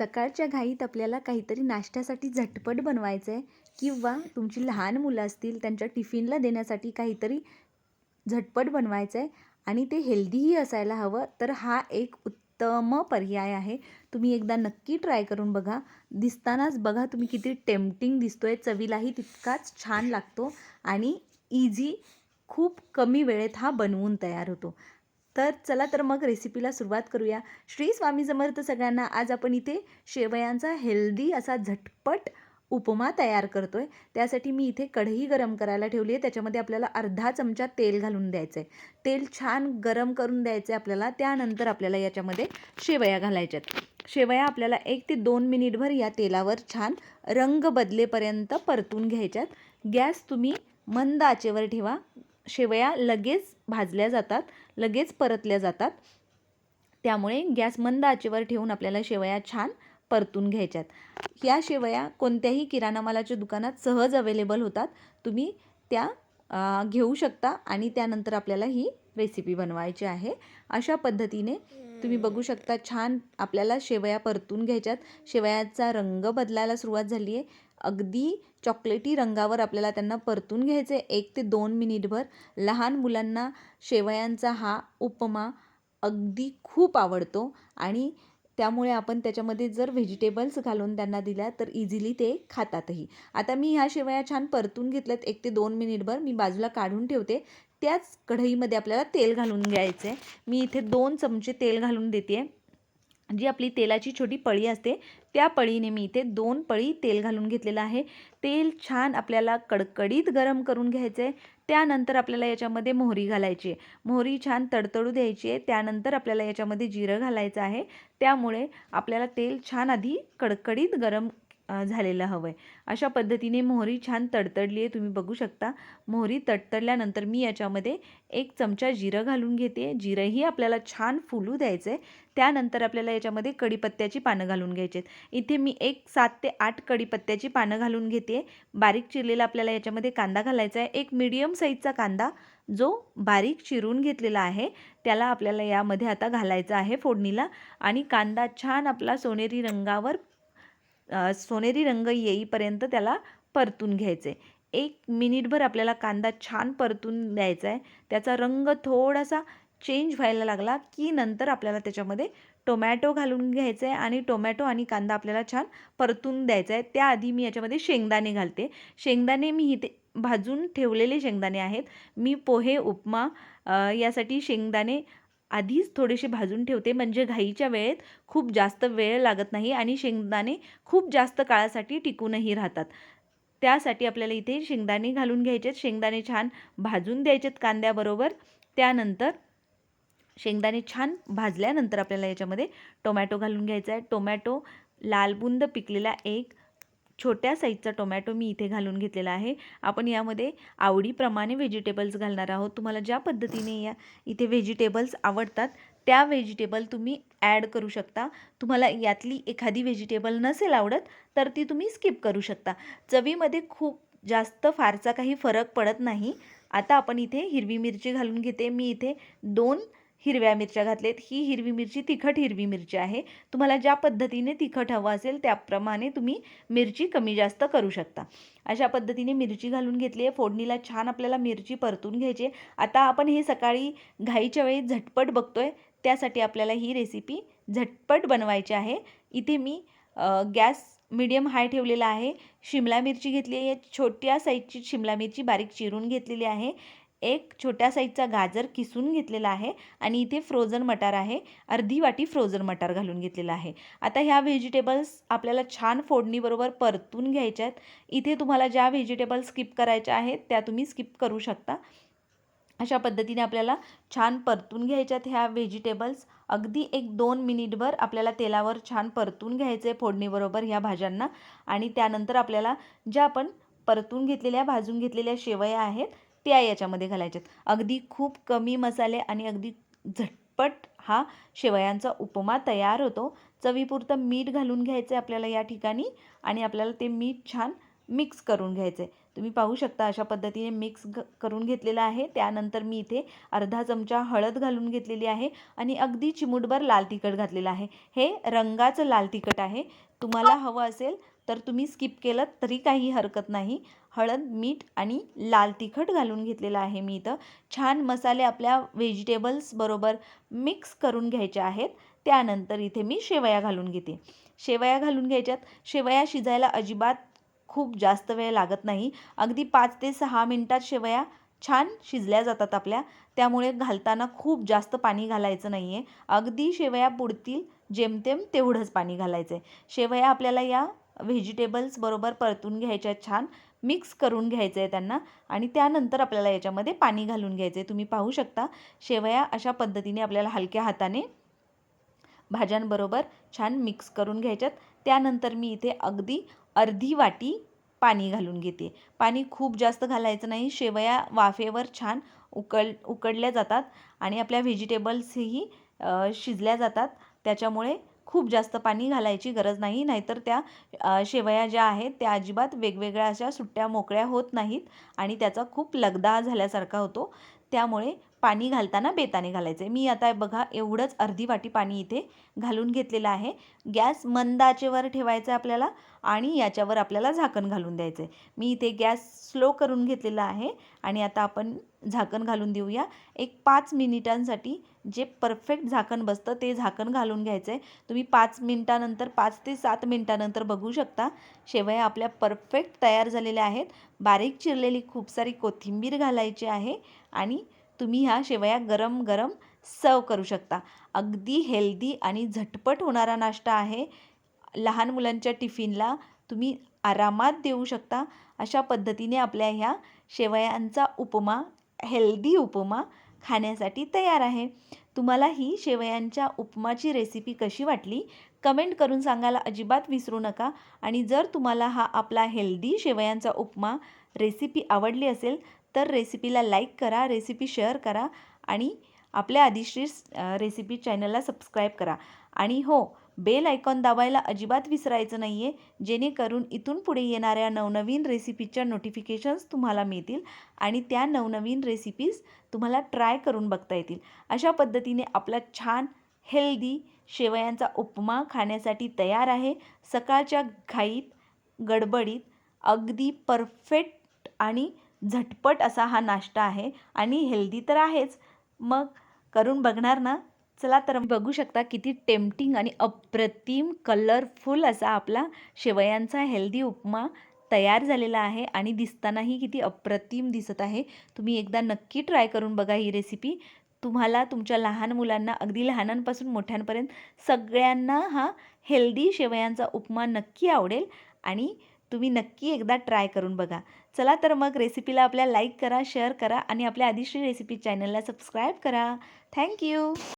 सकाळच्या घाईत आपल्याला काहीतरी नाश्त्यासाठी झटपट बनवायचं आहे किंवा तुमची लहान मुलं असतील त्यांच्या टिफिनला देण्यासाठी काहीतरी झटपट बनवायचं आहे आणि ते हेल्दीही असायला हवं तर हा एक उत्तम पर्याय आहे. तुम्ही एकदा नक्की ट्राय करून बघा. दिसतानाच बघा तुम्ही किती टेम्पटिंग दिसतो आहे चवीलाही तितकाच छान लागतो आणि इझी खूप कमी वेळेत हा बनवून तयार होतो. तर चला तर मग रेसिपीला सुरुवात करूया. श्री स्वामी समर्थ सगळ्यांना आज आपण इथे शेवयांचा हेल्दी असा झटपट उपमा तयार करतो आहे त्यासाठी मी इथे कढई गरम करायला ठेवली आहे. त्याच्यामध्ये आपल्याला अर्धा चमचा तेल घालून द्यायचं आहे तेल छान गरम करून द्यायचं आहे आपल्याला. त्यानंतर आपल्याला याच्यामध्ये शेवया घालायच्यात. शेवया आपल्याला एक ते दोन मिनिटभर या तेलावर छान रंग बदलेपर्यंत परतून घ्यायच्यात. गॅस तुम्ही मंद आचेवर ठेवा. शेवया लगेच भाजल्या जातात. लगेच परतल्या जातात. त्यामुळे गॅस मंद आचेवर ठेवून आपल्याला शेवया छान परतून घ्यायच्यात. या शेवया कोणत्याही किराणा मालाच्या दुकानात सहज अवेलेबल होतात. तुम्ही त्या घेऊ शकता आणि त्यानंतर आपल्याला ही रेसिपी बनवायची आहे. अशा पद्धतीने तुम्ही बघू शकता छान आपल्याला शेवया परतून घ्यायच्यात. शेवयाचा रंग बदलायला सुरुवात झाली आहे. अगदी चॉकलेटी रंगावर आपल्याला त्यांना परतून घ्यायचे एक ते दोन मिनिटभर. लहान मुलांना शेवयांचा हा उपमा अगदी खूप आवडतो आणि त्यामुळे आपण त्याच्यामध्ये जर व्हेजिटेबल्स घालून त्यांना दिल्या तर इझिली ते खातातही. आता मी ह्या शेवया छान परतून घेतल्यात. एक ते दोन मिनिटभर मी बाजूला काढून ठेवते. त्याच कढईमध्ये आपल्याला तेल घालून घ्यायचं आहे. मी इथे दोन चमचे तेल घालून देते आहे. जी आपली तेलाची छोटी पळी असते त्या पळीने मी इथे दोन पळी तेल घालून घेतलेलं आहे. तेल छान आपल्याला कडकडीत गरम करून घ्यायचं आहे. त्यानंतर आपल्याला याच्यामध्ये मोहरी घालायची आहे. मोहरी छान तडतडू द्यायची आहे. त्यानंतर आपल्याला याच्यामध्ये जिरं घालायचं आहे. त्यामुळे आपल्याला तेल छान आधी कडकडीत गरम झालेलं हवं आहे अशा पद्धतीने मोहरी छान तडतडली आहे तुम्ही बघू शकता. मोहरी तडतडल्यानंतर मी याच्यामध्ये एक चमचा जिरं घालून घेते. जिरंही आपल्याला छान फुलू द्यायचं आहे त्यानंतर आपल्याला याच्यामध्ये कढीपत्त्याची पानं घालून घ्यायची आहेत इथे मी एक सात ते आठ कढीपत्त्याची पानं घालून घेते. बारीक चिरलेला आपल्याला याच्यामध्ये कांदा घालायचा आहे एक मीडियम साईजचा कांदा जो बारीक चिरून घेतलेला आहे त्याला आपल्याला यामध्ये आता घालायचा आहे फोडणीला. आणि कांदा छान आपला सोनेरी रंगावर सोनेरी रंग येईपर्यंत त्याला परतून घ्यायचे. एक मिनिटभर आपल्याला कांदा छान परतून द्यायचा आहे त्याचा रंग थोडासा चेंज व्हायला लागला की नंतर आपल्याला त्याच्यामध्ये टोमॅटो घालून घ्यायचं आहे आणि टोमॅटो आणि कांदा आपल्याला छान परतून द्यायचा आहे त्याआधी मी याच्यामध्ये शेंगदाणे घालते. शेंगदाणे मी इथे भाजून ठेवलेले शेंगदाणे आहेत. मी पोहे उपमा यासाठी शेंगदाणे आधीच थोडेसे भाजून ठेवते. म्हणजे घाईच्या वेळेत खूप जास्त वेळ लागत नाही आणि शेंगदाणे खूप जास्त काळासाठी टिकूनही राहतात. त्यासाठी आपल्याला इथे शेंगदाणे घालून घ्यायचेत. शेंगदाणे छान भाजून द्यायचेत कांद्याबरोबर. त्यानंतर शेंगदाणे छान भाजल्यानंतर आपल्याला याच्यामध्ये टोमॅटो घालून घ्यायचा आहे. टोमॅटो लालबुंद पिकलेला एक छोट्या साईजचा टोमॅटो मी इथे घालून घेतलेला आहे. आपण यामध्ये आवडीप्रमाणे व्हेजिटेबल्स घालणार आहोत. तुम्हाला ज्या पद्धतीने या इथे व्हेजिटेबल्स आवडतात त्या व्हेजिटेबल तुम्ही ॲड करू शकता. तुम्हाला यातली एखादी व्हेजिटेबल नसेल आवडत तर ती तुम्ही स्किप करू शकता. चवीमध्ये खूप जास्त फारसा काही फरक पडत नाही. आता आपण इथे हिरवी मिरची घालून घेते. मी इथे दोन हिरव्या मिरच्या घातलेत. ही हिरवी मिरची तिखट हिरवी मिरची आहे. तुम्हाला ज्या पद्धतीने तिखट हवं असेल त्याप्रमाणे तुम्ही मिरची कमी जास्त करू शकता. अशा पद्धतीने मिरची घालून घेतली आहे. फोडणीला छान आपल्याला मिरची परतून घ्यायची आहे. आता आपण हे सकाळी घाईच्या वेळी झटपट बघतोय. त्यासाठी आपल्याला ही रेसिपी झटपट बनवायची आहे. इथे मी गॅस मीडियम हाय ठेवलेला आहे. शिमला मिरची घेतली आहे. छोट्या साईजची शिमला मिरची बारीक चिरून घेतलेली आहे. एक छोट्या साईजचा गाजर किसून घेतलेला आहे आणि इथे फ्रोझन मटार आहे. अर्धी वाटी फ्रोझन मटार घालून घेतलेला आहे. आता ह्या व्हेजिटेबल्स आपल्याला छान फोडणीबरोबर परतून घ्यायच्या आहेत. इथे तुम्हाला ज्या व्हेजिटेबल्स स्किप करायच्या आहेत त्या तुम्ही स्किप करू शकता. अशा पद्धतीने आपल्याला छान परतून घ्यायच्यात ह्या व्हेजिटेबल्स अगदी एक दोन मिनिटभर आपल्याला तेलावर छान परतून घ्यायचं आहे फोडणीबरोबर ह्या भाज्यांना. आणि त्यानंतर आपल्याला ज्या आपण परतून घेतलेल्या भाजून घेतलेल्या शेवया आहेत त्या याच्यामध्ये घालायच्यात. अगदी खूप कमी मसाले आणि अगदी झटपट हा शेवयांचा उपमा तयार होतो. चवीपुरतं मीठ घालून घ्यायचं आहे आपल्याला या ठिकाणी आणि आपल्याला ते मीठ छान मिक्स करून घ्यायचं आहे तुम्ही पाहू शकता अशा पद्धतीने मिक्स ग करून घेतलेलं आहे. त्यानंतर मी इथे अर्धा चमचा हळद घालून घेतलेली आहे आणि अगदी चिमूटभर लाल तिखट घातलेलं आहे. हे रंगाचं लाल तिखट आहे. तुम्हाला हवं असेल तर तुम्ही स्किप केलं तरी काही हरकत नाही. हळद मीठ आणि लाल तिखट घालून घेतलेलं आहे मी इथं. छान मसाले आपल्या व्हेजिटेबल्सबरोबर मिक्स करून घ्यायचे आहेत. त्यानंतर इथे मी शेवया घालून घेते. शेवया घालून घ्यायच्यात. शेवया शिजायला अजिबात खूप जास्त वेळ लागत नाही. अगदी पाच ते सहा मिनटात शेवया छान शिजल्या जातात आपल्या. त्यामुळे घालताना खूप जास्त पाणी घालायचं नाही आहे अगदी शेवया पुढतील जेमतेम तेवढंच पाणी घालायचं आहे शेवया आपल्याला या व्हेजिटेबल्स बरोबर परतून घ्यायच्या छान मिक्स करून घ्यायचं आहे त्यांना आणि त्यानंतर आपल्याला याच्यामध्ये पाणी घालून घ्यायचं आहे तुम्ही पाहू शकता शेवया अशा पद्धतीने आपल्याला हलक्या हाताने भाज्यांबरोबर छान मिक्स करून घ्यायच्यात. त्यानंतर मी इथे अगदी अर्धी वाटी पाणी घालून घेते. पाणी खूप जास्त घालायचं नाही शेवया वाफेवर छान उकळ उकडल्या जातात आणि आपल्या व्हेजिटेबल्सही शिजल्या जातात. त्याच्यामुळे खूप जास्त पाणी घालायची गरज नाही नाहीतर त्या शेवया ज्या आहेत त्या अजिबात वेगवेगळ्या अशा सुट्ट्या मोकळ्या होत नाहीत आणि त्याचा खूप लगदा झाल्यासारखा होतो. त्यामुळे पाणी घालताना बेताने घालायचं. आहे मी आता बघा एवढंच अर्धी वाटी पाणी इथे घालून घेतलेलं आहे. गॅस मंद आचेवर ठेवायचं आहे आपल्याला आणि याच्यावर आपल्याला झाकण घालून द्यायचं आहे मी इथे गॅस स्लो करून घेतलेला आहे आणि आता आपण झाकण घालून देऊया. एक पाच मिनिटांसाठी जे परफेक्ट झाकण बसतं ते झाकण घालून घ्यायचं आहे तुम्ही पाच मिनटानंतर पाच ते सात मिनटानंतर बघू शकता. शेवया आपल्या परफेक्ट तयार झालेल्या आहेत. बारीक चिरलेली खूप सारी कोथिंबीर घालायची आहे आणि तुम्ही ह्या शेवया गरम गरम सर्व करू शकता. अगदी हेल्दी आणि झटपट होणारा नाश्ता आहे. लहान मुलांच्या टिफिनला तुम्ही आरामात देऊ शकता. अशा पद्धतीने आपल्या ह्या शेवयांचा उपमा हेल्दी उपमा खाण्यासाठी तयार आहे. तुम्हाला ही शेवयांच्या उपमाची रेसिपी कशी वाटली? कमेंट करून सांगायला अजिबात विसरू नका. आणि जर तुम्हाला हा आपला हेल्दी शेवयांचा उपमा रेसिपी आवडली असेल तर रेसिपीला लाईक करा रेसिपी शेअर करा आणि आपल्या आदिश्री रेसिपी चॅनलला सबस्क्राईब करा. आणि हो बेल आयकॉन दाबायला अजिबात विसरायचं नाही आहे जेणेकरून इथून पुढे येणाऱ्या नवनवीन रेसिपीच्या नोटिफिकेशन्स तुम्हाला मिळतील आणि त्या नवनवीन रेसिपीज तुम्हाला ट्राय करून बघता येतील. अशा पद्धतीने आपला छान हेल्दी शेवयांचा उपमा खाण्यासाठी तयार आहे. सकाळच्या घाईत गडबडीत अगदी परफेक्ट आणि झटपट असा हा नाश्ता आहे आणि हेल्दी तर आहेच. मग करून बघणार ना? चला तर बघू शकता किती टेम्पटिंग आणि अप्रतिम कलरफुल असा आपला शेवयांचा हेल्दी उपमा तयार झालेला आहे आणि दिसतानाही किती अप्रतिम दिसत आहे. तुम्ही एकदा नक्की ट्राय करून बघा ही रेसिपी तुम्हाला तुमच्या लहान मुलांना अगदी लहानांपासून मोठ्यांपर्यंत सगळ्यांना हा हेल्दी शेवयांचा उपमा नक्की आवडेल आणि तुम्ही नक्की एकदा ट्राय करून बघा. चला तर मग रेसिपीला आपल्या लाईक करा शेअर करा आणि आपल्या आदिश्री रेसिपी चॅनलला सबस्क्राईब करा. Thank you